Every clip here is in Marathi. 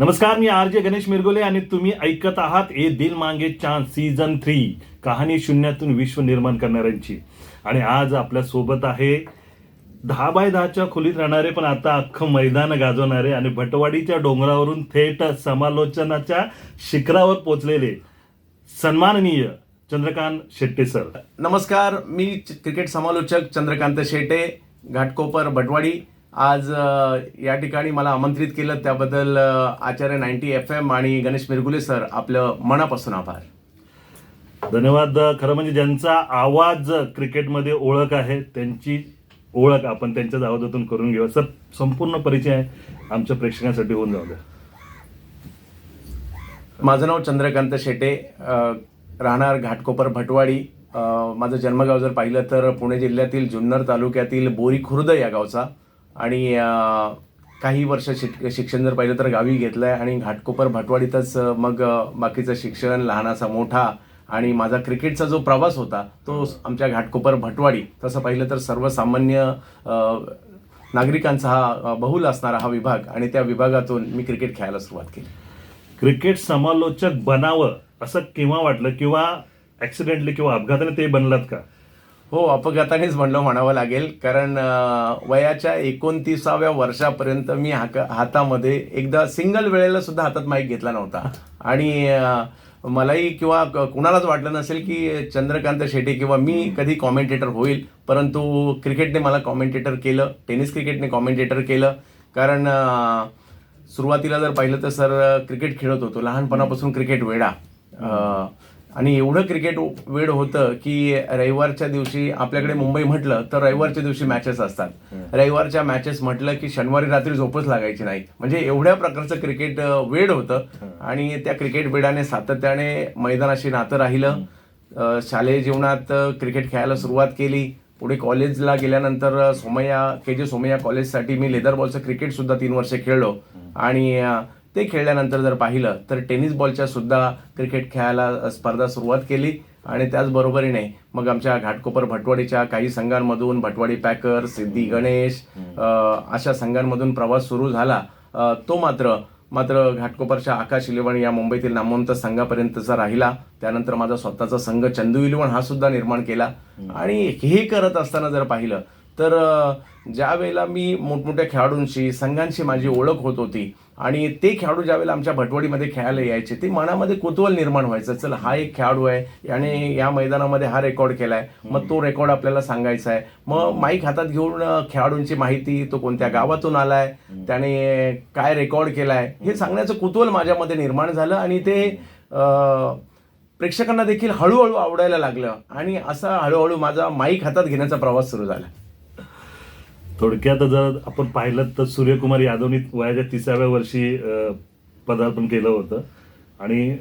नमस्कार मी आर जे गणेश मिरगोले आणि तुम्ही ऐकत आहात ए दिल मांगे चान्स सीझन थ्री कहाणी शून्यातून विश्व निर्माण करणाऱ्यांची. आणि आज आपल्यासोबत आहे दहा बाय दहाच्या खोलीत राहणारे पण आता अख्खं मैदान गाजवणारे आणि भटवाडीच्या डोंगरावरून थेट समालोचनाच्या शिखरावर पोचलेले सन्माननीय चंद्रकांत शेट्टे सर. नमस्कार मी च- क्रिकेट समालोचक चंद्रकांत शेटे घाटकोपर भटवाडी. आज या ठिकाणी मला आमंत्रित केलं त्याबद्दल आचार्य नाईन्टी एफ एम आणि गणेश मिरगुले सर आपलं मनापासून आभार. धन्यवाद. खरं म्हणजे ज्यांचा आवाज क्रिकेटमध्ये ओळख आहे त्यांची ओळख आपण त्यांच्याच आवाजातून करून घेऊया. सर संपूर्ण परिचय आमच्या प्रेक्षकांसाठी होऊन जाऊ द्या. माझं नाव चंद्रकांत शेटे राहणार घाटकोपर भटवाडी. माझं जन्मगाव जर पाहिलं तर पुणे जिल्ह्यातील जुन्नर तालुक्यातील बोरी खुर्द या गावचा. आणि काही वर्ष शिक शिक्षण जर पाहिलं तर गावी घेतलं आहे आणि घाटकोपर भटवाडीतच मग बाकीचं शिक्षण लहानाचा मोठा आणि माझा क्रिकेटचा जो प्रवास होता तो आमच्या घाटकोपर भटवाडी तसं पाहिलं तर सर्वसामान्य नागरिकांचा हा बहुल असणारा हा विभाग आणि त्या विभागातून मी क्रिकेट खेळायला सुरुवात केली. क्रिकेट समालोचक बनावं असं केव्हा वाटलं? किंवा ऍक्सिडेंटली किंवा अपघाताने ते बनलात का? हो अपघातानेच म्हणलं म्हणावं लागेल. कारण वयाच्या एकोणतीसाव्या वर्षापर्यंत मी हाक हातामध्ये एकदा सिंगल वेळेला सुद्धा हातात माईक घेतला नव्हता. आणि मलाही किंवा कुणालाच वाटलं नसेल की चंद्रकांत शेटे किंवा मी कधी कॉमेंटेटर होईल. परंतु क्रिकेटने मला कॉमेंटेटर केलं टेनिस क्रिकेटने कॉमेंटेटर केलं. कारण सुरुवातीला जर पाहिलं तर सर क्रिकेट खेळत होतो. लहानपणापासून क्रिकेट वेडा. अं, आणि एवढं क्रिकेट वेळ होतं की रविवारच्या दिवशी आपल्याकडे मुंबई म्हटलं तर रविवारच्या दिवशी मॅचेस असतात. रविवारच्या मॅचेस म्हटलं की शनिवारी रात्री झोपच लागायची नाही. म्हणजे एवढ्या प्रकारचं क्रिकेट वेड होतं आणि त्या क्रिकेट वेडाने सातत्याने मैदानाशी नातं राहिलं. शालेय जीवनात क्रिकेट खेळायला सुरुवात केली. पुढे कॉलेजला गेल्यानंतर सोमय्या के जे सोमय्या कॉलेजसाठी मी लेदर बॉलचं क्रिकेट सुद्धा तीन वर्ष खेळलो. आणि ते खेळल्यानंतर जर पाहिलं तर टेनिस बॉलच्या सुद्धा क्रिकेट खेळायला स्पर्धा सुरुवात केली. आणि त्याचबरोबरीने मग आमच्या घाटकोपर भटवाडीच्या काही संघांमधून भटवाडी पॅकर सिद्धी गणेश अशा संघांमधून प्रवास सुरू झाला. तो मात्र मात्र घाटकोपरच्या आकाश इलेव्हन या मुंबईतील नामवंत संघापर्यंतचा राहिला. त्यानंतर माझा स्वतःचा संघ चंदू इलेव्हन हा सुद्धा निर्माण केला. आणि हे करत असताना जर पाहिलं तर ज्या वेळेला मी मोठमोठ्या खेळाडूंशी संघांशी माझी ओळख होत होती आणि ते खेळाडू ज्यावेळेला आमच्या भटवडीमध्ये खेळायला यायचे ते मनामध्ये कुतूहल निर्माण व्हायचं. चल हा एक खेळाडू आहे याने या मैदानामध्ये हा रेकॉर्ड केलाय. मग तो रेकॉर्ड आपल्याला सांगायचा आहे. मग माईक हातात घेऊन खेळाडूंची माहिती तो कोणत्या गावातून आलाय त्याने काय रेकॉर्ड केलाय हे सांगण्याचं कुतूहल माझ्यामध्ये निर्माण झालं आणि ते प्रेक्षकांना देखील हळूहळू आवडायला लागलं. आणि असा हळूहळू माझा माईक हातात घेण्याचा प्रवास सुरू झाला. थोडक्यात जर आपण पाहिलं तर सूर्यकुमार यादवनी वयाच्या तिसाव्या वर्षी पदार्पण केलं होतं. आणि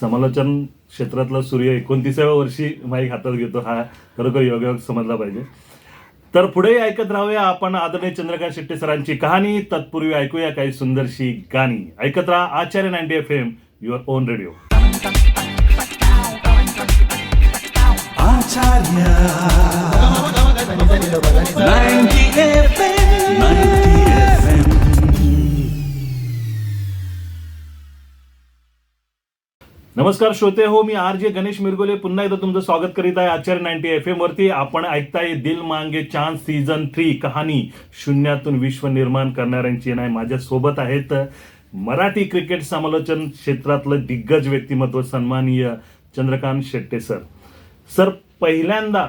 समालोचन क्षेत्रातला सूर्य एकोणतीसाव्या वर्षी माईक हातात घेतो. हा खरोखर योगायोग समजला पाहिजे. तर पुढे ऐकत राहूया आपण आदरणीय चंद्रकांत शेट्टी सरांची कहाणी. तत्पूर्वी ऐकूया काही सुंदरशी गाणी. ऐकत राहा Acharya ninety F M your own radio Acharya. नमस्कार श्रोते हो मी आर जे गणेश मिरगोले. पुन्हा एकदा तुमचं स्वागत करीत आहे आचार्य नाईन्टी एफ एम वरती. आपण ऐकताय दिल मांगे चान्स सीझन थ्री कहाणी शून्यातून विश्व निर्माण करणाऱ्यांची नाही माझ्या सोबत आहेत मराठी क्रिकेट समालोचन क्षेत्रातलं दिग्गज व्यक्तिमत्व सन्माननीय चंद्रकांत शेट्टे सर सर पहिल्यांदा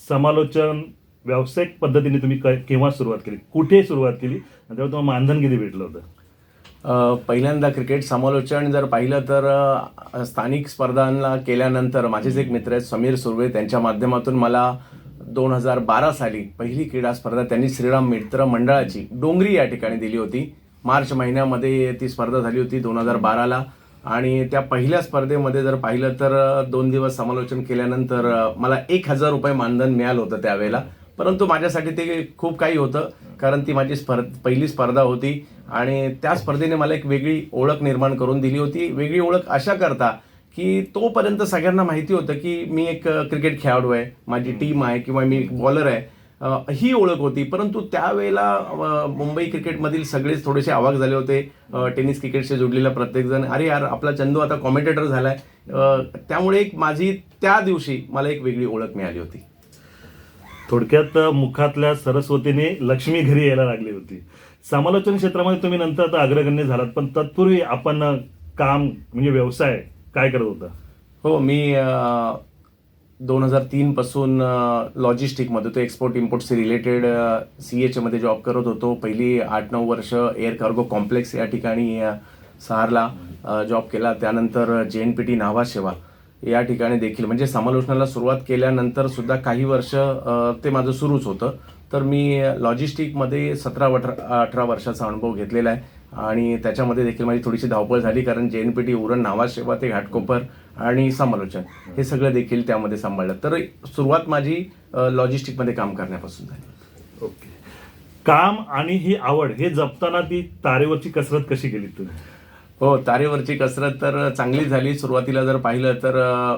समालोचन व्यावसायिक पद्धतीने तुम्ही क- केव्हा सुरुवात केली? कुठे सुरुवात केली? आणि तेव्हा तुम्हाला मानधन किती भेटलं होतं? पहिल्यांदा क्रिकेट समालोचन जर पाहिलं तर स्थानिक स्पर्धांना केल्यानंतर माझेच एक मित्र आहेत समीर सुर्वे. त्यांच्या माध्यमातून मला दोन हजार बारा साली पहिली क्रीडा स्पर्धा त्यांनी श्रीराम मित्र मंडळाची डोंगरी या ठिकाणी दिली होती. मार्च महिन्यामध्ये ती स्पर्धा झाली होती दोन हजार बाराला. आणि त्या पहिल्या स्पर्धेमध्ये जर पाहिलं तर दोन दिवस समालोचन केल्यानंतर मला एक हजार रुपये मानधन मिळालं होतं त्यावेळेला. परंतु माझ्यासाठी ते खूप काही होतं कारण ती माझी स्पर्ध पहिली स्पर्धा होती आणि त्या स्पर्धेने मला एक वेगळी ओळख निर्माण करून दिली होती. वेगळी ओळख अशा करता की तोपर्यंत सगळ्यांना माहिती होतं की मी एक क्रिकेट खेळाडू आहे माझी टीम आहे किंवा मी एक बॉलर आहे. ही ओळख होती. परंतु त्यावेळेला मुंबई क्रिकेटमधील सगळेच थोडेसे आवाक झाले होते टेनिस क्रिकेटशी जोडलेला प्रत्येकजण अरे यार आपला चंदू आता कॉमेंटेटर झाला आहे त्यामुळे एक माझी त्या दिवशी मला एक वेगळी ओळख मिळाली होती. थोडक्यात मुखातल्या सरस्वतीने लक्ष्मी घरी यायला लागली होती. समालोचन क्षेत्रामध्ये तुम्ही नंतर आता अग्रगण्य झालात पण तत्पूर्वी आपण काम म्हणजे व्यवसाय काय करत होता? हो मी दोन हजार तीन पासून लॉजिस्टिकमध्ये तो एक्सपोर्ट इम्पोर्टशी रिलेटेड सी एचमध्ये जॉब करत होतो. पहिली आठ नऊ वर्ष एअर कार्गो कॉम्प्लेक्स या ठिकाणी सहारला जॉब केला. त्यानंतर जे एन पी टी नावा सेवा या ठिकाणी देखील. म्हणजे समालोचनाला सुरुवात केल्यानंतर सुद्धा काही वर्ष ते माझं सुरूच होतं. तर मी लॉजिस्टिकमध्ये सतरा अठरा अठरा वर्षाचा अनुभव घेतलेला आहे. आणि त्याच्यामध्ये देखील माझी थोडीशी धावपळ झाली कारण J N P T Uran Nhava Sheva ते घाटकोपर आणि समालोचन हे सगळं देखील त्यामध्ये सांभाळलं. तर सुरुवात माझी लॉजिस्टिकमध्ये काम करण्यापासून झाली. ओके. काम आणि ही आवड हे जपताना ती तारेवरची कसरत कशी केली तुम्ही? हो तारेवरची कसरत तर चांगली झाली. सुरुवातीला जर पाहिलं तर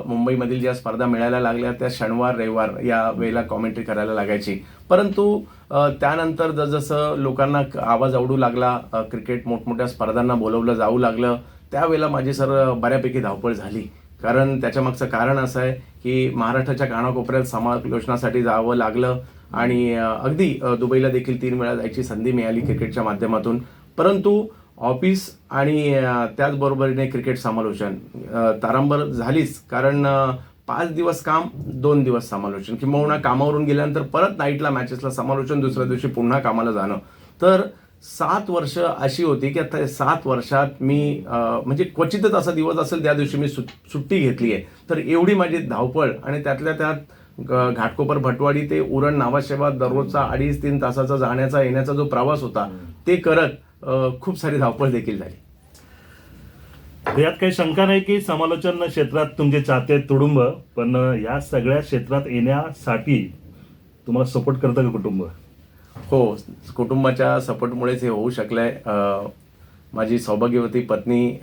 मुंबईमधील ज्या स्पर्धा मिळायला लागल्या त्या शनिवार रविवार या वेळेला कॉमेंट्री करायला लागायची. परंतु त्यानंतर जसजसं लोकांना क- आवाज आवडू लागला क्रिकेट मोठमोठ्या स्पर्धांना बोलवलं जाऊ लागलं त्यावेळेला माझी सर बऱ्यापैकी धावपळ झाली. कारण त्याच्यामागचं कारण असं आहे की महाराष्ट्राच्या कानाकोपऱ्यात समालोचनासाठी जावं लागलं आणि अगदी दुबईला देखील तीन वेळा जायची संधी मिळाली क्रिकेटच्या माध्यमातून. परंतु ऑफिस आणि त्याचबरोबरीने क्रिकेट समालोचन. तारांबर झालीच कारण पाच दिवस काम दोन दिवस समालोचन. किंबहुना कामावरून गेल्यानंतर परत नाईटला मॅचेसला समालोचन दुसऱ्या दिवशी पुन्हा कामाला जाणं. तर सात वर्ष अशी होती की आता सात वर्षात मी म्हणजे क्वचितच असा दिवस असेल त्या दिवशी मी सुट- सुट्टी घेतली आहे तर एवढी माझी धावपळ आणि त्यातल्या त्यात घाटकोपर भटवाडी ते उरण नावाशेवा दररोजचा अडीच तीन तासाचा जाण्याचा येण्याचा जो प्रवास होता ते करत खूप सारी धावपळ देखील झाली. यात काही शंका नाही की समालोचन क्षेत्रात तुमचे चाहते तुडुंब पण या सगळ्या क्षेत्रात येण्यासाठी तुम्हाला सपोर्ट करतं का कुटुंब? हो कुटुंबाच्या सपोर्टमुळेच हे होऊ शकलंय. अ, माझी सौभाग्यवती पत्नी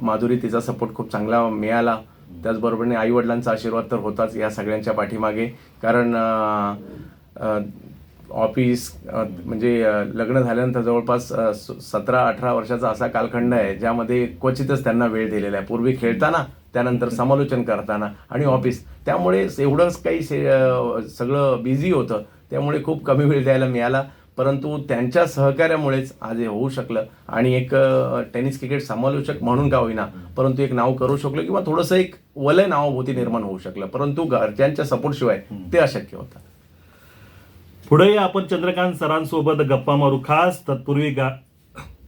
माधुरी तिचा सपोर्ट खूप चांगला मिळाला. त्याचबरोबरीने आई वडिलांचा आशीर्वाद तर होताच या सगळ्यांच्या पाठीमागे. कारण ऑफिस म्हणजे लग्न झाल्यानंतर जवळपास सतरा अठरा वर्षाचा असा कालखंड आहे ज्यामध्ये क्वचितच त्यांना वेळ दिलेला आहे. पूर्वी खेळताना त्यानंतर समालोचन करताना आणि ऑफिस. त्यामुळे एवढंच काही सगळं बिझी होतं त्यामुळे खूप कमी वेळ द्यायला मिळाला. परंतु त्यांच्या सहकार्यामुळेच आज हे होऊ शकलं. आणि एक टेनिस क्रिकेट समालोचक म्हणून का होईना परंतु एक नाव करू शकलो किंवा थोडंसं एक वलय नावाभोवती निर्माण होऊ शकलं. परंतु घरच्यांच्या सपोर्टशिवाय ते अशक्य होतं. पुढेही आपण चंद्रकांत सरांसोबत गप्पा मारू. खास तत्पूर्वी गा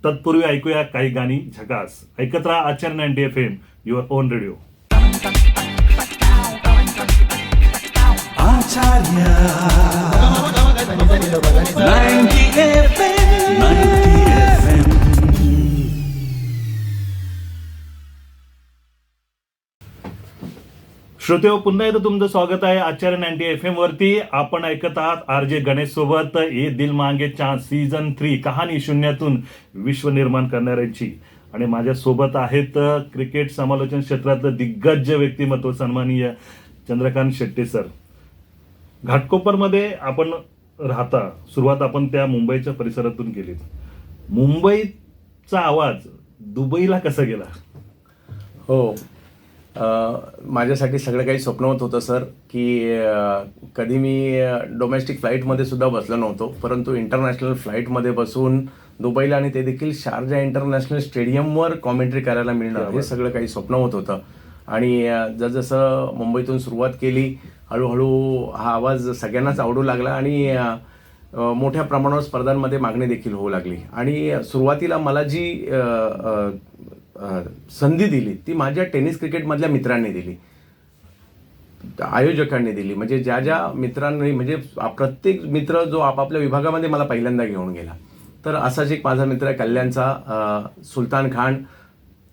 तत्पूर्वी ऐकूया काही गाणी. झकास. ऐकत राहा Acharya ninety F M your own radio Acharya. श्रोते हो, पुन्हा एकदा तुमचं स्वागत आहे आचार्य नाईन्टी एफ एम वरती. आपण ऐकत आहात आर जे गणेश सोबत. ए दिल मांगे चान्स सीझन थ्री कहाणी शून्यातून विश्व निर्माण करणाऱ्यांची. आणि माझ्या सोबत आहेत क्रिकेट समालोचन क्षेत्रातलं दिग्गज व्यक्तिमत्व सन्माननीय चंद्रकांत शेट्टी सर. घाटकोपरमध्ये आपण राहता सुरुवात आपण त्या मुंबईच्या परिसरातून केली मुंबईचा आवाज दुबईला कसा गेला? हो माझ्यासाठी सगळं काही स्वप्नवत होतं सर की कधी मी डोमेस्टिक फ्लाईटमध्ये सुद्धा बसलो नव्हतो परंतु इंटरनॅशनल फ्लाईटमध्ये बसून दुबईला आणि ते देखील शारजा इंटरनॅशनल स्टेडियमवर कॉमेंट्री करायला मिळणं हे सगळं काही स्वप्नवत होतं आणि अ, जसजसं मुंबईतून सुरुवात केली हळूहळू हा आवाज सगळ्यांनाच आवडू लागला आणि मोठ्या प्रमाणावर स्पर्धांमध्ये मागणी देखील होऊ लागली. आणि सुरुवातीला मला जी संधी दिली. ती माझ्या टेनिस क्रिकेटमधल्या मित्रांनी दिली. आयोजकांनी दिली. म्हणजे ज्या ज्या मित्रांनी म्हणजे प्रत्येक मित्र जो आपापल्या विभागामध्ये मला पहिल्यांदा घेऊन गेला. तर असाच एक माझा मित्र आहे कल्याणचा सुलतान खान.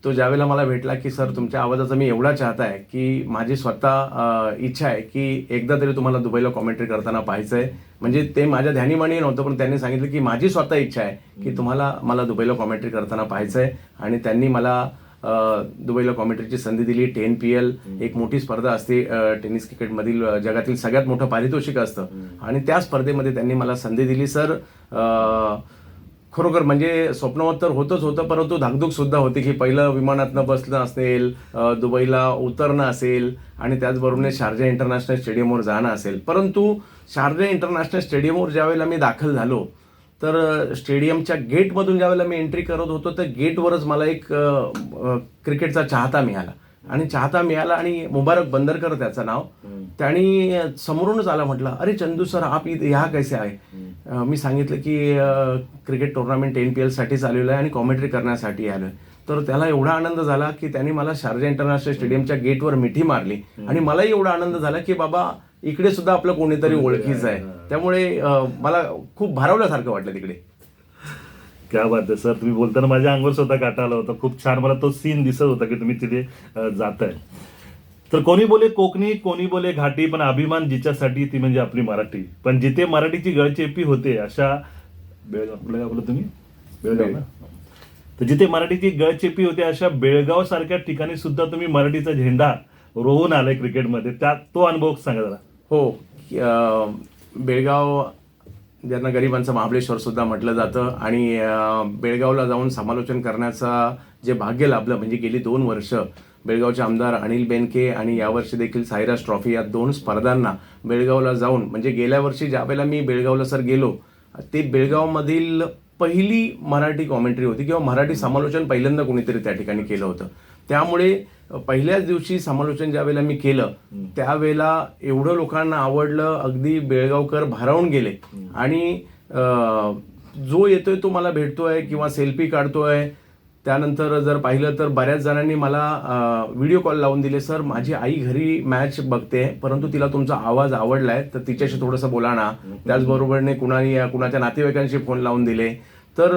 तो ज्यावेळेला मला भेटला की सर तुमच्या आवाजाचा मी एवढा चाहता आहे की माझी स्वतः इच्छा आहे की एकदा तरी तुम्हाला दुबईला कॉमेंट्री करताना पाहायचं आहे म्हणजे ते माझ्या ध्यानीमानी नव्हतं पण त्यांनी सांगितलं की माझी स्वतः इच्छा आहे की तुम्हाला मला दुबईला कॉमेंट्री करताना पाहायचं आहे आणि त्यांनी मला दुबईला कॉमेंट्रीची संधी दिली. टेन पी एल एक मोठी स्पर्धा असते टेनिस क्रिकेटमधील जगातील सगळ्यात मोठं पारितोषिक असतं. आणि त्या स्पर्धेमध्ये त्यांनी मला संधी दिली. सर खरोखर म्हणजे स्वप्नवत तर होतच होतं परंतु धाकधूक सुद्धा होती की पहिलं विमानातनं बसणं असेल दुबईला उतरणं असेल आणि त्याचबरोबर शारजा इंटरनॅशनल स्टेडियमवर जाणं असेल. परंतु शारजा इंटरनॅशनल स्टेडियमवर ज्यावेळेला मी दाखल झालो तर स्टेडियमच्या गेटमधून ज्यावेळेला मी एंट्री करत होतो तर गेटवरच मला एक क्रिकेटचा चाहता मिळाला. आणि चाहता मिळाला आणि मुबारक बंदरकर त्याचं नाव त्यांनी समोरूनच आला म्हटलं अरे चंदू सर आप ह्या कैसे आहे मी सांगितलं की क्रिकेट टुर्नामेंट एन पी एलसाठीच आलेलो आहे आणि कॉमेंट्री करण्यासाठी आलो आहे तर त्याला एवढा आनंद झाला की त्यांनी मला शारजा इंटरनॅशनल स्टेडियमच्या गेटवर मिठी मारली. आणि मलाही एवढा आनंद झाला की बाबा इकडे सुद्धा आपलं कोणीतरी ओळखीचं आहे. त्यामुळे मला खूप भारावल्यासारखं वाटलं तिकडे. क्या बात आहे सर. तुम्ही बोलताना माझ्या अंगावर स्वतः काटा आला होता. खूप छान. मला तो सीन दिसत होता की तुम्ही तिथे जात आहे तर कोणी बोले कोकणी कोणी बोले घाटी पण अभिमान जिच्यासाठी ती म्हणजे आपली मराठी. पण जिथे मराठीची गळचेपी होते अशा बेळगाव तुम्ही? बेळगाव ना? तर जिथे मराठीची गळचेपी होते अशा बेळगाव सारख्या ठिकाणी सुद्धा तुम्ही मराठीचा झेंडा रोवून आलाय क्रिकेटमध्ये. त्या तो अनुभव सांगा जरा. हो बेळगाव ज्यांना गरिबांचं महाबळेश्वर सुद्धा म्हटलं जातं. आणि बेळगावला जाऊन समालोचन करण्याचा जे भाग्य लाभलं म्हणजे गेली दोन वर्ष बेळगावचे आमदार अनिल बेनके आणि यावर्षी देखील सायरास ट्रॉफी या दोन स्पर्धांना बेळगावला जाऊन म्हणजे गेल्या वर्षी ज्या वेळेला मी बेळगावला सर गेलो ते बेळगावमधील पहिली मराठी कॉमेंट्री होती किंवा मराठी समालोचन पहिल्यांदा कोणीतरी त्या ठिकाणी केलं होतं. त्यामुळे पहिल्याच दिवशी समालोचन ज्या वेळेला मी केलं त्यावेळेला एवढं लोकांना आवडलं अगदी बेळगावकर भारावून गेले. आणि जो येतोय तो मला भेटतोय किंवा सेल्फी काढतोय त्यानंतर जर पाहिलं तर बऱ्याच जणांनी मला व्हिडिओ कॉल लावून दिले सर माझी आई घरी मॅच बघते परंतु तिला तुमचा आवाज आवडलाय तर तिच्याशी थोडंसं बोला ना. त्याचबरोबरने कुणाने कुणाच्या नातेवाईकांशी फोन लावून दिले. तर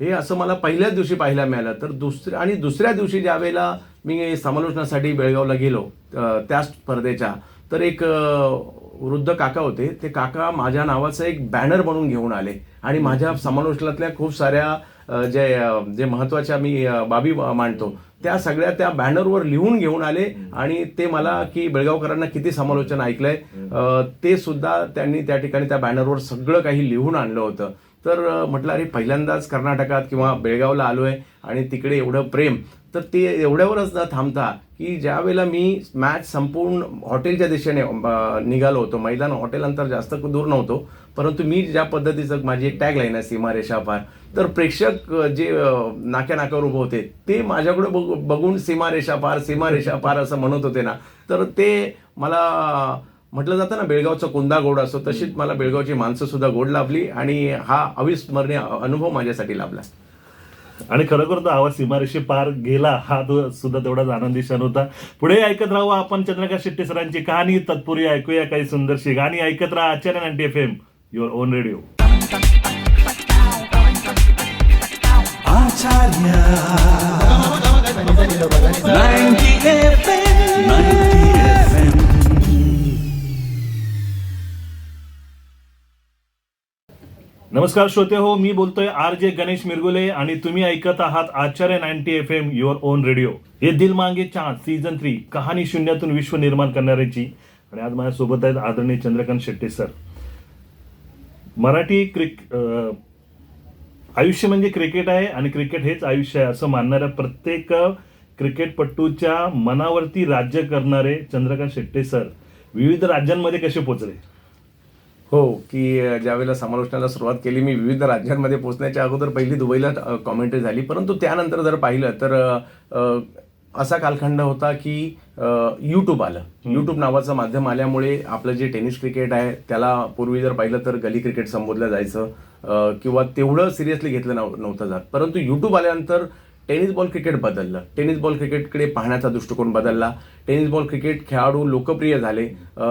हे असं मला पहिल्याच दिवशी पाहायला मिळालं. तर दुसऱ्या आणि दुसऱ्या दिवशी ज्यावेळेला मी समालोचनासाठी बेळगावला गेलो त्या स्पर्धेच्या तर एक वृद्ध काका होते. ते काका माझ्या नावाचं एक बॅनर बनवून घेऊन आले. आणि माझ्या समालोचनातल्या खूप साऱ्या जे जे महत्त्वाच्या मी बाबी मांडतो त्या सगळ्या त्या बॅनरवर लिहून घेऊन आले आणि ते मला की बेळगावकरांना किती समालोचन ऐकलंय. ते सुद्धा त्यांनी त्या ठिकाणी त्या बॅनरवर सगळं काही लिहून आणलं होतं. तर म्हटलं अरे पहिल्यांदाच कर्नाटकात किंवा बेळगावला आलो आहे आणि तिकडे एवढं प्रेम. तर ते एवढ्यावरच न थांबता की ज्या वेळेला मी मॅच संपूर्ण हॉटेलच्या दिशेने निघालो होतो. मैदान हॉटेल अंतर जास्त दूर नव्हतो. परंतु मी ज्या पद्धतीचं माझी एक टॅग लाईन आहे सीमारेषा पार. तर प्रेक्षक जे नाक्या नाक्यावर उभे होते ते माझ्याकडे बघू- बघून सीमारेषा पार सीमारेषा पार असं म्हणत होते ना तर ते मला म्हटलं जातं ना बेळगावचा कोंदा गोड असतो तशीच मला बेळगावची माणसं सुद्धा गोड लाभली आणि हा अविस्मरणीय अनुभव माझ्यासाठी लाभला. आणि खरोखर तो आवाज सीमारेषे पार गेला हा तो सुद्धा तेवढाच आनंदी क्षण होता. पुढे ऐकत राहू आपण चंद्रकांत शेट्टी सरांची कहाणी तत्पूर्वी ऐकूया काही सुंदरशी गाणी. ऐकत राहा Acharya ninety F M your own radio Acharya नमस्कार श्रोते हो मी बोलतोय आर जे गणेश मिरगुले आणि तुम्ही ऐकत आहात Acharya ninety F M your own radio. हे दिल मांगे चांद सीझन थ्री कहाणी शून्यातून विश्व निर्माण करणाऱ्याची. आणि आज माझ्यासोबत आहेत आदरणीय चंद्रकांत शेट्टी सर. मराठी क्रिक अं, आयुष्य म्हणजे क्रिकेट आहे आणि क्रिकेट हेच आयुष्य आहे असं मानणाऱ्या प्रत्येक क्रिकेटपटूच्या मनावरती राज्य करणारे चंद्रकांत शेट्टे सर विविध राज्यांमध्ये कसे पोचले? हो की ज्यावेळेला समालोचनाला सुरुवात केली मी विविध राज्यांमध्ये पोहोचण्याच्या अगोदर पहिली दुबईला कॉमेंट्री झाली. परंतु त्यानंतर जर पाहिलं तर असा कालखंड होता की यूट्यूब आलं. यूट्यूब नावाचं माध्यम आल्यामुळे आपलं जे टेनिस क्रिकेट आहे त्याला पूर्वी जर पाहिलं तर गली क्रिकेट संबोधलं जायचं किंवा तेवढं सिरियसली घेतलं नव्ह- नव्हतं जात. परंतु यूट्यूब आल्यानंतर टेनिस बॉल क्रिकेट बदललं. टेनिस बॉल क्रिकेटकडे पाहण्याचा दृष्टिकोन बदलला. टेनिस बॉल क्रिकेट खेळाडू लोकप्रिय झाले.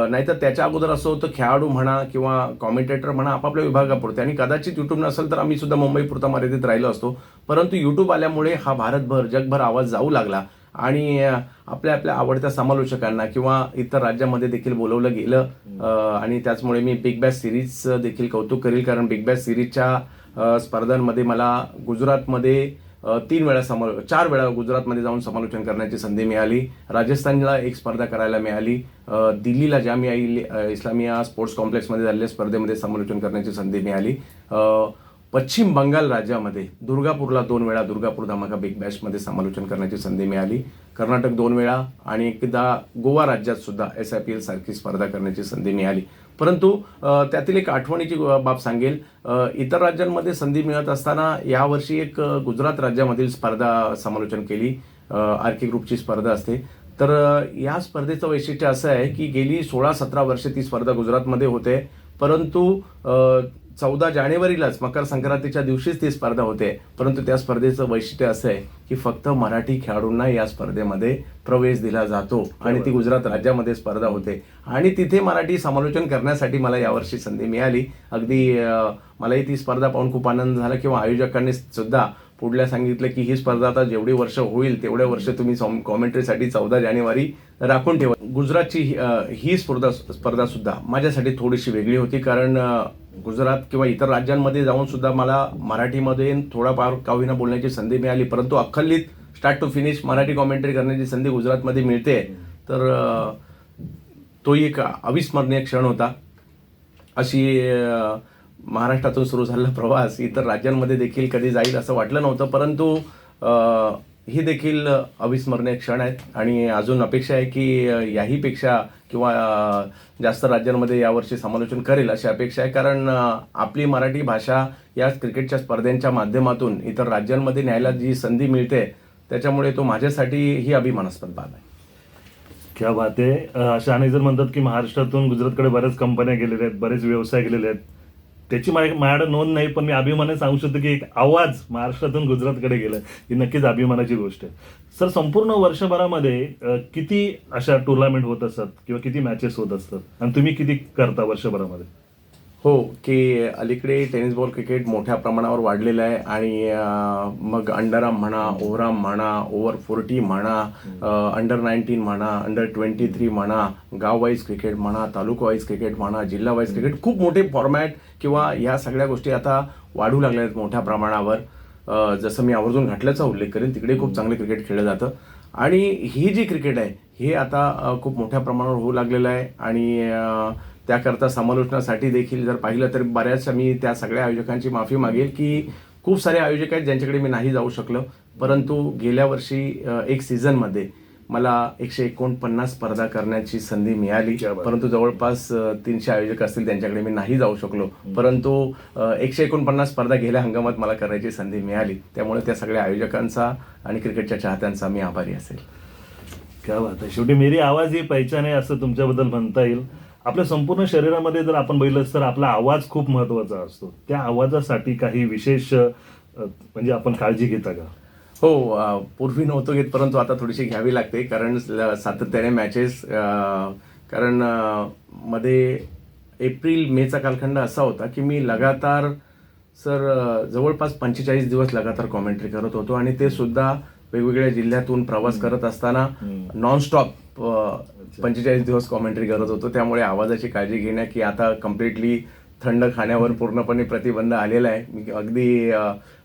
नाहीतर त्याच्या अगोदर असं होतं खेळाडू म्हणा किंवा कॉमेंटेटर म्हणा आपापल्या विभागापुरते. आणि कदाचित यूट्यूब नसेल तर आम्ही सुद्धा मुंबई पुरता मर्यादित राहिलो असतो. परंतु यूट्यूब आल्यामुळे हा भारतभर जगभर आवाज जाऊ लागला. आणि आपल्या आपल्या आवडत्या समालोचकांना किंवा इतर राज्यामध्ये देखील बोलवलं गेलं. आणि त्याचमुळे मी बिग बॅश सिरीजचं देखील कौतुक करेल. कारण बिग बॅश सिरीजच्या स्पर्धांमध्ये मला गुजरातमध्ये तीन वेळा समा चार वेळा गुजरातमध्ये जाऊन समालोचन करण्याची संधी मिळाली. राजस्थानला एक स्पर्धा करायला मिळाली. दिल्लीला जामिया इस्लामिया स्पोर्ट्स कॉम्प्लेक्समध्ये झालेल्या स्पर्धेमध्ये समालोचन करण्याची संधी मिळाली. पश्चिम बंगाल राज्यामध्ये दुर्गापूरला दोन वेळा दुर्गापूर धमाका बिग बॅशमध्ये समालोचन करण्याची संधी मिळाली. कर्नाटक दोन वेळा आणि एकदा गोवा राज्यात सुद्धा एस आय पी एल सारखी स्पर्धा करण्याची संधी मिळाली. परंतु त्यातील एक आठवणीची बाब सांगेल. इतर राज्यांमध्ये संधी मिळत असताना यावर्षी एक गुजरात राज्यामधील स्पर्धा समालोचन केली. आर के ग्रुपची स्पर्धा असते. तर या स्पर्धेचं वैशिष्ट्य असं आहे की गेली सोळा सतरा वर्षे ती स्पर्धा गुजरातमध्ये होते. परंतु चौदा जानेवारीलाच मकर संक्रांतीच्या दिवशीच ती स्पर्धा होते. परंतु त्या स्पर्धेचं वैशिष्ट्य असं आहे की फक्त मराठी खेळाडूंना या स्पर्धेमध्ये प्रवेश दिला जातो. आणि ती गुजरात राज्यामध्ये स्पर्धा होते. आणि तिथे मराठी समालोचन करण्यासाठी मला यावर्षी संधी मिळाली. अगदी मलाही ती स्पर्धा पाहून खूप आनंद झाला किंवा आयोजकांनी सुद्धा पुढल्या सांगितलं की ही स्पर्धा आता जेवढी वर्ष होईल तेवढ्या वर्ष तुम्ही कॉमेंट्रीसाठी चौदा जानेवारी राखून ठेवा. गुजरातची ही- ही स्पर्धा स्पर्धा सुद्धा माझ्यासाठी थोडीशी वेगळी होती. कारण गुजरात किंवा इतर राज्यांमध्ये जाऊन सुद्धा मला मराठीमध्ये थोडाफार का बोलण्याची संधी मिळाली. परंतु अखल्लीत start to finish Marathi commentary करण्याची संधी गुजरातमध्ये मिळते. तर तो तोही एक अविस्मरणीय क्षण होता. अशी महाराष्ट्रातून सुरू झालेला प्रवास. इतर राज्यांमध्ये देखील कधी जाईल असं वाटलं नव्हतं. परंतु ही देखील अविस्मरणीय क्षण आहेत. आणि अजून अपेक्षा आहे की याहीपेक्षा किंवा जास्त राज्यांमध्ये यावर्षी समालोचन करेल अशी अपेक्षा आहे. कारण आपली मराठी भाषा या क्रिकेटच्या स्पर्धेंच्या माध्यमातून इतर राज्यांमध्ये न्यायला जी संधी मिळते त्याच्यामुळे तो माझ्यासाठी ही अभिमानास्पद बाब आहे. क्या बात आहे. अशा अनेक जण म्हणतात की महाराष्ट्रातून गुजरातकडे बऱ्याच कंपन्या गेलेल्या आहेत बरेच व्यवसाय गेलेले आहेत. त्याची माझ्या माझ्याकडे नोंद नाही पण मी अभिमानाने सांगू शकतो की एक आवाज महाराष्ट्रातून गुजरातकडे गेला ही नक्कीच अभिमानाची गोष्ट आहे. सर संपूर्ण वर्षभरामध्ये किती अशा टुर्नामेंट होत असतात किंवा किती मॅचेस होत असतात? आणि तुम्ही किती करता वर्षभरामध्ये? हो की अलीकडे टेनिस बॉल क्रिकेट मोठ्या प्रमाणावर वाढलेलं आहे आणि मग अंडरआर्म म्हणा ओव्हरआर्म म्हणा ओव्हर फोर्टी म्हणा अंडर नाईन्टीन म्हणा अंडर ट्वेंटी थ्री म्हणा गाव वाईज क्रिकेट म्हणा तालुका वाईज क्रिकेट म्हणा जिल्हा वाईज क्रिकेट खूप मोठे फॉर्मॅट किंवा या सगळ्या गोष्टी आता वाढू लागल्या आहेत मोठ्या प्रमाणावर. जसं मी आवर्जून घातल्याचा उल्लेख करेन तिकडे खूप चांगले क्रिकेट खेळलं जातं. आणि ही जी क्रिकेट आहे हे आता खूप मोठ्या प्रमाणावर होऊ लागलेलं आहे. आणि त्याकरता समालोचनासाठी देखील जर पाहिलं तर बऱ्याचशा मी त्या सगळ्या आयोजकांची माफी मागेल की खूप सारे आयोजक आहेत ज्यांच्याकडे मी नाही जाऊ शकलो. परंतु गेल्या वर्षी एक सीझनमध्ये मला एकशे एकोणपन्नास स्पर्धा करण्याची संधी मिळाली. परंतु जवळपास तीनशे आयोजक असतील त्यांच्याकडे मी नाही जाऊ शकलो. परंतु एकशे एकोणपन्नास स्पर्धा गेल्या हंगामात मला करण्याची संधी मिळाली. त्यामुळे त्या सगळ्या आयोजकांचा आणि क्रिकेटच्या चाहत्यांचा मी आभारी असेल. क्या बात आहे. शेवटी मेरी आवाज ही पहिचान आहे असं तुमच्याबद्दल म्हणता येईल. आपल्या संपूर्ण शरीरामध्ये जर आपण बघितलं तर आपला आवाज खूप महत्त्वाचा असतो. त्या आवाजासाठी काही विशेष म्हणजे आपण काळजी घेता का? हो पूर्वी नव्हतो घेत परंतु आता थोडीशी घ्यावी लागते कारण सातत्याने मॅचेस कारण मध्ये एप्रिल मेचा कालखंड असा होता की मी लगातार सर जवळपास पंचेचाळीस दिवस लगातार कॉमेंट्री करत होतो आणि ते सुद्धा वेगवेगळ्या जिल्ह्यातून प्रवास करत असताना नॉनस्टॉप पंचेचाळीस दिवस कॉमेंट्री करत होतो. त्यामुळे आवाजाची काळजी घेण्या की आता कम्प्लिटली थंड खाण्यावर पूर्णपणे प्रतिबंध आलेला आहे. मी अगदी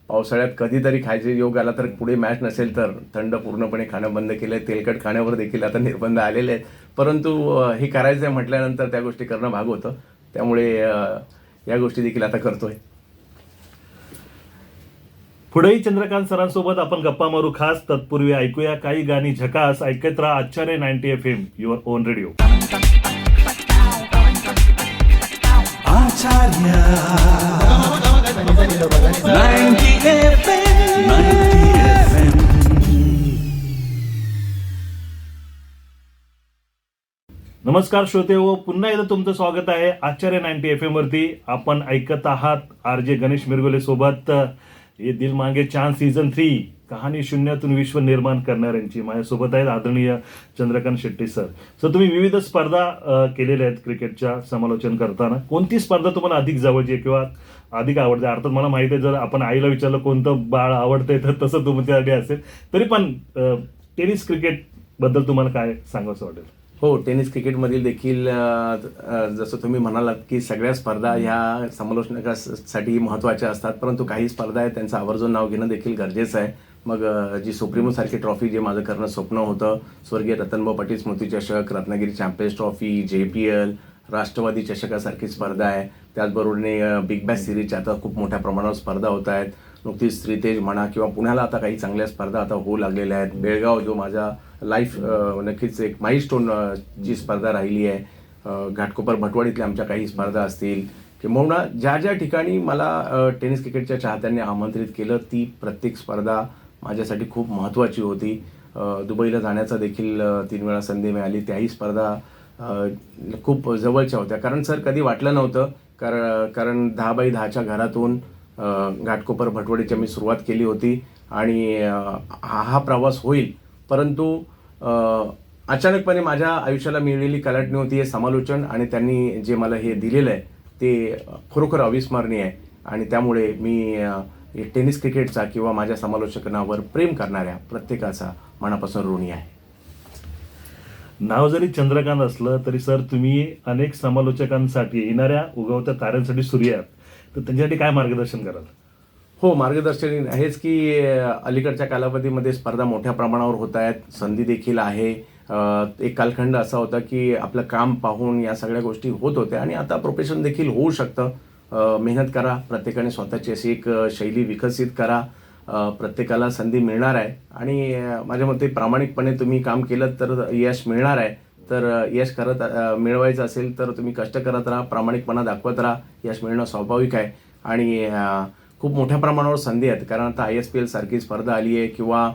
पावसाळ्यात कधीतरी खायचे योग आला तर पुढे मॅच नसेल तर थंड पूर्णपणे खाणं बंद केलं आहे तेलकट खाण्यावर देखील आता निर्बंध आलेले आहेत. परंतु हे करायचं आहे म्हटल्यानंतर त्या गोष्टी करणं भाग होतं. त्यामुळे या गोष्टी देखील आता करतोय. पुढेही चंद्रकांत सरांसोबत आपण गप्पा मारू. खास तत्पूर्वी ऐकूया काही गाणी. झकास ऐकत राहा Acharya ninety F M your own radio. Acharya 90 FM 90 FM नमस्कार श्रोते हो पुन्हा एकदा तुमचं स्वागत आहे आचार्य नाईन्टी एफ एम वरती. आपण ऐकत आहात आर जे गणेश मिरगोले सोबत ये दिल मांगे चांद सीझन थ्री कहाणी शून्यातून विश्व निर्माण करणाऱ्यांची माझ्यासोबत आहेत आदरणीय चंद्रकांत शेट्टी सर सर तुम्ही विविध स्पर्धा केलेल्या आहेत क्रिकेटच्या समालोचन करताना. कोणती स्पर्धा तुम्हाला अधिक जवळची आहे किंवा अधिक आवडते? अर्थात मला माहिती आहे जर आपण आईला विचारलं कोणतं बाळ आवडतंय तर तसं तुमच्यासाठी असेल. तरी पण टेनिस क्रिकेटबद्दल तुम्हाला काय सांगावं वाटेल? हो टेनिस क्रिकेटमधील देखील जसं तुम्ही म्हणालात की सगळ्या स्पर्धा ह्या समालोचनासाठी महत्त्वाच्या असतात परंतु काही स्पर्धा आहेत त्यांचं आवर्जून नाव घेणं देखील गरजेचं आहे. मग जी सुप्रीमोसारखी ट्रॉफी जे माझं करणं स्वप्न होतं स्वर्गीय रतनभाऊ पाटील स्मृती चषक Ratnagiri champions trophy J P L Rashtrawadi चषकासारखी स्पर्धा आहे. त्याचबरोबरने बिग बॅश सिरीजच्या आता खूप मोठ्या प्रमाणावर स्पर्धा होत आहेत. नुकतीच श्रीतेज म्हणा किंवा पुण्याला आता काही चांगल्या स्पर्धा आता होऊ लागलेल्या आहेत. बेळगाव जो माझा लाईफ uh, नक्कीच एक माईलस्टोन uh, जी स्पर्धा राहिली आहे. Uh, घाटकोपर भटवाडीतल्या आमच्या काही स्पर्धा असतील किंवा ज्या ज्या ठिकाणी मला टेनिस क्रिकेटच्या चाहत्यांनी आमंत्रित केलं ती प्रत्येक स्पर्धा माझ्यासाठी खूप महत्त्वाची होती. दुबईला जाण्याचा देखील तीन वेळा संधी मिळाली. त्याही स्पर्धा खूप जवळच्या होत्या. कारण सर कधी वाटलं नव्हतं. कारण कारण दहा बाय दहाच्या घरातून घाटकोपर भटवडीच्या मी सुरुवात केली होती. आणि हा हा प्रवास होईल. परंतु अचानकपणे माझ्या आयुष्याला मिळलेली कलाटणी होती हे समालोचन आणि त्यांनी जे मला हे दिलेलं आहे ते खरोखर अविस्मरणीय आहे. आणि त्यामुळे मी टेनिस क्रिकेटचा किंवा माझ्या समालोचनावर प्रेम करणाऱ्या प्रत्येकाचा मनापासून ऋणी आहे. नाव जरी चंद्रकांत असलं तरी सर तुम्ही अनेक समालोचकांसाठी येणाऱ्या उगवत्या ताऱ्यांसाठी सूर्य आहात. तर त्यांच्यासाठी काय मार्गदर्शन कराल? हो मार्गदर्शन हेच की अलीकडच्या कालावधीमध्ये स्पर्धा मोठ्या प्रमाणावर होत आहेत. संधी देखील आहे. एक कालखंड असा होता की आपलं काम पाहून या सगळ्या गोष्टी होत होत्या आणि आता प्रोफेशन देखील होऊ शकतं. मेहनत करा. प्रत्येकाने स्वतःची अशी एक शैली विकसित करा. प्रत्येकाला संधी मिळणार आहे. आणि माझ्या मते प्रामाणिकपणे तुम्ही काम केलं तर यश मिळणार आहे. तर यश करत मिळवायचं असेल तर तुम्ही कष्ट करत राहा. प्रामाणिकपणा दाखवत राहा. यश मिळणं स्वाभाविक आहे. आणि खूप मोठ्या प्रमाणावर संधी आहेत. कारण आता आय एस पी एल सारखी स्पर्धा आली आहे किंवा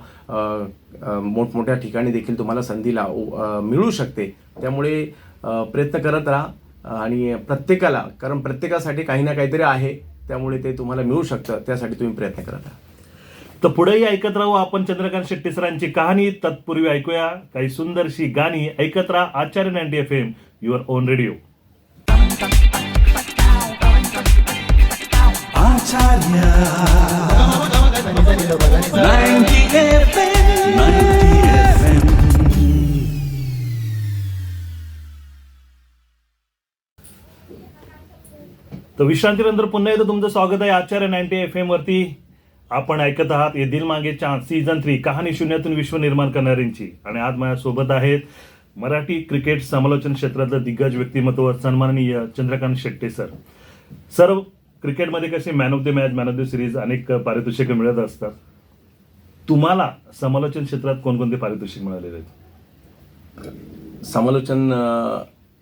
मोठमोठ्या ठिकाणी देखील तुम्हाला संधीला मिळू शकते. त्यामुळे प्रयत्न करत राहा. आणि प्रत्येकाला कारण प्रत्येकासाठी काही ना काहीतरी आहे. त्यामुळे ते तुम्हाला मिळू शकतं. त्यासाठी तुम्ही प्रयत्न करत राहा. तर पुढेही ऐकत राहू आपण चंद्रकांत शेट्टी सरांची कहाणी. तत्पूर्वी ऐकूया काही सुंदरशी गाणी. ऐकत राहा Acharya ninety F M your own radio. तर विश्रांतीनंतर पुन्हा एकदा तुमचं स्वागत आहे आचार्य नाईन्टी एफ एम वरती. आपण ऐकत आहात ये दिल मागे चान्स सीझन थ्री कहाणी शून्यातून विश्व निर्माण करणाऱ्यांची. आणि आज माझ्यासोबत आहेत मराठी क्रिकेट समालोचन क्षेत्रातलं दिग्गज व्यक्तिमत्व सन्माननीय चंद्रकांत शेट्टे सर सर क्रिकेटमध्ये कसे man of the match man of the series अनेक पारितोषिकं मिळत असतात. तुम्हाला समालोचन क्षेत्रात कोणकोणते पारितोषिक मिळालेले आहेत? समालोचन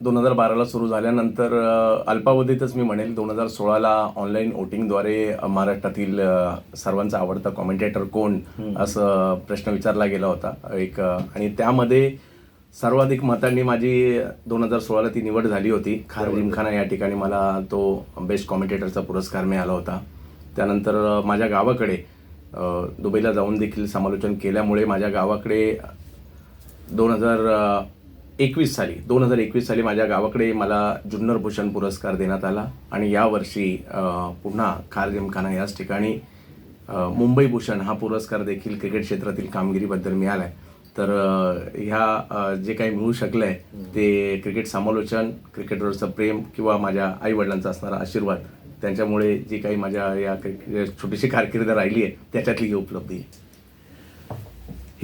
दोन हजार बाराला सुरू झाल्यानंतर अल्पावधीतच मी म्हणेल दोन हजार सोळाला ऑनलाईन वोटिंगद्वारे महाराष्ट्रातील सर्वांचा आवडता कॉमेंटेटर कोण असं प्रश्न विचारला गेला होता. एक आणि त्यामध्ये सर्वाधिक मतांनी माझी दोन हजार सोळाला ती निवड झाली होती. खार जिमखाना या ठिकाणी मला तो बेस्ट कॉमेंटेटरचा पुरस्कार मिळाला होता. त्यानंतर माझ्या गावाकडे दुबईला जाऊन देखील समालोचन केल्यामुळे माझ्या गावाकडे दोन हजार एकवीस साली दोन हजार एकवीस साली माझ्या गावाकडे मला जुन्नर भूषण पुरस्कार देण्यात आला. आणि यावर्षी पुन्हा खार जिमखाना याच ठिकाणी मुंबई भूषण हा पुरस्कार देखील क्रिकेट क्षेत्रातील कामगिरीबद्दल मिळाला आहे तर ह्या जे काही मिळू शकलं आहे ते क्रिकेट समालोचन क्रिकेटवरचं प्रेम किंवा माझ्या आईवडिलांचा असणारा आशीर्वाद त्यांच्यामुळे जी काही माझ्या या क्रिकेट छोटीशी कारकीर्द राहिली आहे त्याच्यातली ही उपलब्धी आहे.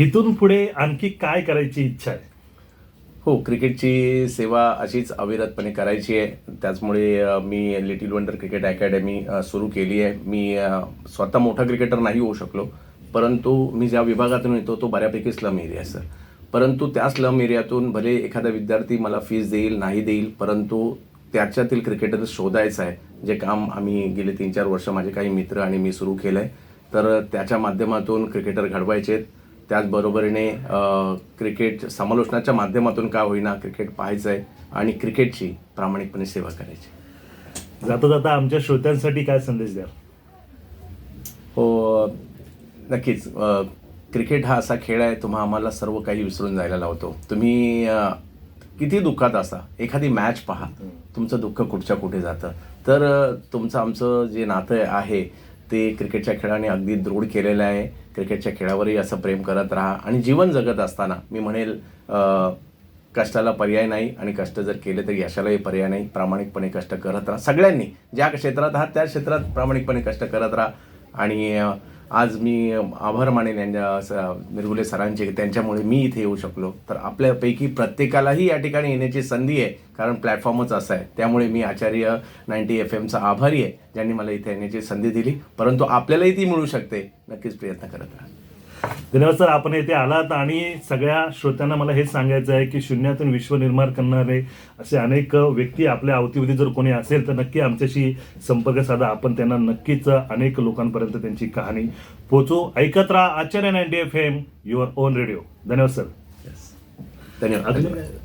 इथून पुढे आणखी काय करायची इच्छा आहे? हो क्रिकेटची सेवा अशीच अविरतपणे करायची आहे. त्याचमुळे मी लिटिल वंडर क्रिकेट अकॅडमी सुरू केली आहे मी स्वतः मोठा क्रिकेटर नाही होऊ शकलो. परंतु मी ज्या विभागातून येतो तो बऱ्यापैकी स्लम एरिया आहे सर परंतु त्या स्लम एरियातून भले एखादा विद्यार्थी मला फीस देईल नाही देईल परंतु त्याच्यातील क्रिकेटर शोधायचं आहे. जे काम आम्ही गेले तीन चार वर्ष माझे काही मित्र आणि मी सुरू केलं आहे तर त्याच्या माध्यमातून क्रिकेटर घडवायचे आहेत. त्याचबरोबरीने क्रिकेट समालोचनाच्या माध्यमातून का होईना क्रिकेट पाहायचं आहे आणि क्रिकेटची प्रामाणिकपणे सेवा करायची जाता जाता आमच्या श्रोत्यांसाठी काय संदेश द्याल? हो नक्कीच. क्रिकेट हा असा खेळ आहे तुम्हा आम्हाला सर्व काही विसरून जायला लावतो. तुम्ही किती दुःखात असा एखादी मॅच पहा. तुमचं दुःख कुठच्या कुठे जातं? तर तुमचं आमचं जे नातं आहे ते क्रिकेटच्या खेळाने अगदी दृढ केलेलं आहे. क्रिकेटच्या खेळावरही असं प्रेम करत राहा. आणि जीवन जगत असताना मी म्हणेल कष्टाला पर्याय नाही आणि कष्ट जर केले तर यशालाही पर्याय नाही. प्रामाणिकपणे कष्ट करत राहा. सगळ्यांनी ज्या क्षेत्रात आहात त्या क्षेत्रात प्रामाणिकपणे कष्ट करत राहा. आणि आज मी आभार मानेन यांच्या स- मिरगुले सरांचे त्यांच्यामुळे मी इथे येऊ शकलो. तर आपल्यापैकी प्रत्येकालाही या ठिकाणी येण्याची संधी आहे कारण प्लॅटफॉर्मच असा आहे. त्यामुळे मी आचार्य नाईन्टी एफ एमचा आभारी आहे ज्यांनी मला इथे येण्याची संधी दिली. परंतु आपल्यालाही ती मिळू शकते. नक्कीच प्रयत्न करत राहा. धन्यवाद सर आपण येथे आलात आणि सगळ्या श्रोत्यांना मला हेच सांगायचं आहे की शून्यातून विश्व निर्माण करणारे असे अनेक व्यक्ती आपल्या अवतीभोवती जर कोणी असेल तर नक्की आमच्याशी संपर्क साधा. आपण त्यांना नक्कीच अनेक लोकांपर्यंत त्यांची कहाणी पोचू ऐकत राहा Acharya ninety F M your own radio. धन्यवाद सर. धन्यवाद.